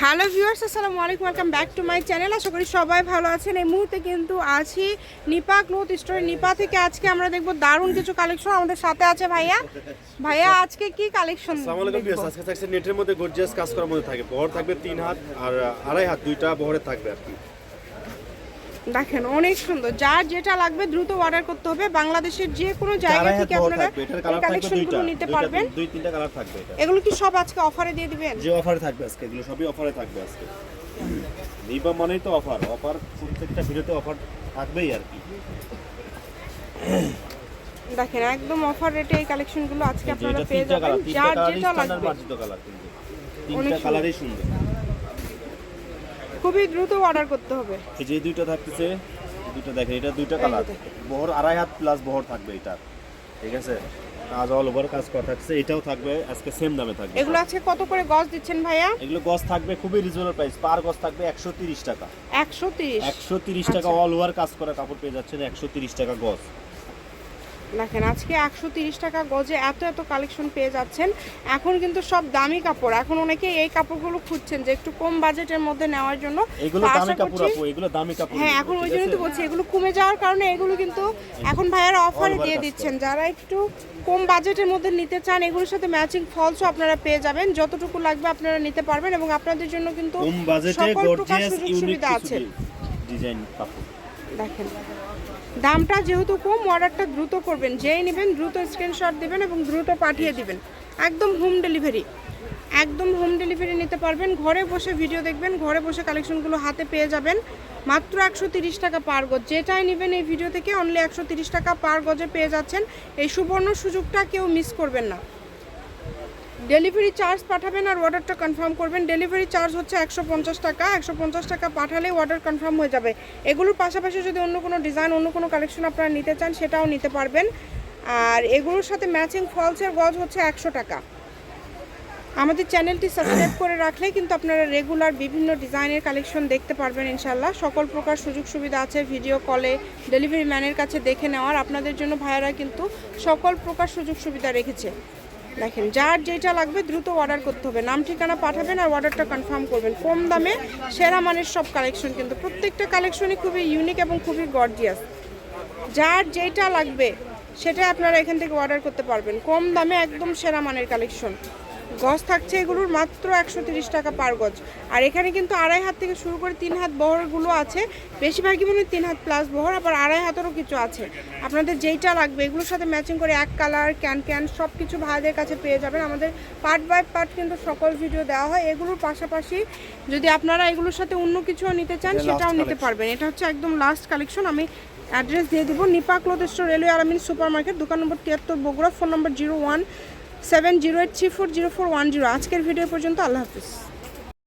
Hello viewers, আসসালামু আলাইকুম welcome back to my channel আশা করি সবাই ভালো আছেন। এই মুহূর্তে কিন্তু আছি নিপা ক্লোথ স্টোরে নিপা থেকে। আজকে আমরা দেখব দারুণ কিছু কালেকশন আমাদের সাথে আছে ভাইয়া। ভাইয়া, আজকে কি কালেকশন আসসালামু আলাইকুম ভিউয়ার্স, আজকে থাকছে নেটের মধ্যে গর্জিয়াস কাজ করার মধ্যে থাকে। বহর থাকবে তিন হাত আর আড়াই হাত, দুইটা বহরে থাকবে আর কি। দেখেন অনেক সুন্দর। যার যেটা লাগবে দ্রুত অর্ডার করতে হবে। বাংলাদেশের যে কোনো জায়গা থেকে আপনারা দুইটা। কালেকশনগুলো নিতে পারবেন। দুই তিনটা কালার থাকবে এটা। এগুলো কি সব আজকে অফারে দিয়ে দিবেন? যে অফারে থাকবে আজকে এগুলো সবই অফারে থাকবে আজকে। নিবা মানেই তো অফার অফার প্রত্যেকটা ভিডিওতে অফার থাকবেই আর কি। দেখেন একদম অফার রেটে এই কালেকশনগুলো আজকে যে আপনারা পেয়ে যাবেন। যার যেটা লাগবে। কালার তিনটা কালারই সুন্দর। খুবই দ্রুত অর্ডার করতে হবে। এই যে দুইটা থাকতেছে দুইটা দেখেন এটা দুইটা কালার বহর আড়াই হাত প্লাস বহর থাকবে এটা। ঠিক আছে? কাজ অল ওভার কাজ করা থাকছে এটাও থাকবে আজকে সেম দামে থাকবে। এগুলো আজকে কত করে গজ দিচ্ছেন ভাইয়া? এগুলো গজ থাকবে খুবই রিজনেবল প্রাইস পার গজ থাকবে একশো তিরিশ টাকা। একশো তিরিশ। একশো তিরিশ টাকা অল ওভার কাজ করা কাপড় পেয়ে যাচ্ছেন একশো তিরিশ টাকা গজ। দেখেন আজকে একশো তিরিশ টাকা গজে এত এত কালেকশন পেয়ে যাচ্ছেন। এখন কিন্তু সব দামি কাপড়। এখন অনেকে এই কাপড়গুলো খুঁজছেন যে একটু কম বাজেটের মধ্যে নেওয়ার জন্য। হ্যাঁ এখন ওই জন্যই তো বলছি এগুলো কমে যাওয়ার কারণে এগুলো কিন্তু এখন ভাইয়ারা অফারে দিয়ে দিচ্ছেন। যারা একটু কম বাজেটের মধ্যে নিতে চান এগুলোর সাথে ম্যাচিং ফলসও আপনারা পেয়ে যাবেন। যতটুকু লাগবে আপনারা নিতে পারবেন এবং আপনাদের জন্য কিন্তু সকল প্রকার সুযোগ সুবিধা আছে। ডিজাইন কাপড়। দেখেন। দামটা যেহেতু কম অর্ডারটা দ্রুত করবেন। যেই নেবেন দ্রুত স্ক্রিনশট দিবেন এবং দ্রুত পাঠিয়ে দিবেন। একদম হোম ডেলিভারি একদম হোম ডেলিভারি নিতে পারবেন। ঘরে বসে ভিডিও দেখবেন, ঘরে বসে কালেকশনগুলো হাতে পেয়ে যাবেন। মাত্র একশো তিরিশ টাকা পার গজ। যেটাই নেবেন এই ভিডিও থেকে অনলি একশো তিরিশ টাকা পার গজে পেয়ে যাচ্ছেন। এই সুবর্ণ সুযোগটা কেউ মিস করবেন না। ডেলিভারি চার্জ পাঠাবেন আর অর্ডারটা কনফার্ম করবেন। ডেলিভারি চার্জ হচ্ছে একশো পঞ্চাশ টাকা। একশো পঞ্চাশ টাকা পাঠালেই অর্ডার কনফার্ম হয়ে যাবে। এগুলোর পাশাপাশি যদি অন্য কোনো ডিজাইন অন্য কোনো কালেকশন আপনারা নিতে চান, সেটাও নিতে পারবেন। আর এগুলোর সাথে ম্যাচিং ফলসের গজ হচ্ছে একশো টাকা। আমাদের চ্যানেলটি সাবস্ক্রাইব করে রাখলে কিন্তু আপনারা রেগুলার বিভিন্ন ডিজাইনের কালেকশন দেখতে পারবেন ইনশাল্লাহ সকল প্রকার সুযোগ সুবিধা আছে ভিডিও কলে ডেলিভারি ম্যানের কাছে দেখে নেওয়ার। আপনাদের জন্য ভাইয়ারা কিন্তু সকল প্রকার সুযোগ সুবিধা রেখেছে। দেখেন, যার যেটা লাগবে দ্রুত অর্ডার করতে হবে। নাম ঠিকানা পাঠাবেন আর অর্ডারটা কনফার্ম করবেন। কম দামে সেরা মানের সব কালেকশন কিন্তু প্রত্যেকটা কালেকশনই খুবই ইউনিক এবং খুবই গর্জিয়াস যার যেটা লাগবে সেটা আপনারা এখান থেকে অর্ডার করতে পারবেন। কম দামে একদম সেরা মানের কালেকশন গজ থাকছে এগুলোর মাত্র একশো তিরিশ টাকা পার গজ। আর এখানে কিন্তু আড়াই হাত থেকে শুরু করে তিন হাত বহরগুলো আছে। বেশিরভাগই মনে তিন হাত প্লাস বহর আবার আড়াই হাতেরও কিছু আছে। আপনাদের যেইটা লাগবে এগুলোর সাথে ম্যাচিং করে এক কালার ক্যান ক্যান সব কিছু ভাইদের কাছে পেয়ে যাবেন। আমাদের পার্ট বাই পার্ট কিন্তু সকল ভিডিও দেওয়া হয়। এগুলোর পাশাপাশি যদি আপনারা এগুলোর সাথে অন্য কিছুও নিতে চান সেটাও নিতে পারবেন। এটা হচ্ছে একদম লাস্ট কালেকশন আমি অ্যাড্রেস দিয়ে দিব। Nipa cloth store railway Alamin super market দোকান নম্বর তিয়াত্তর Bogura phone number zero one seven zero eight three four zero four one zero আজকের ভিডিও পর্যন্ত আল্লাহ হাফিজ।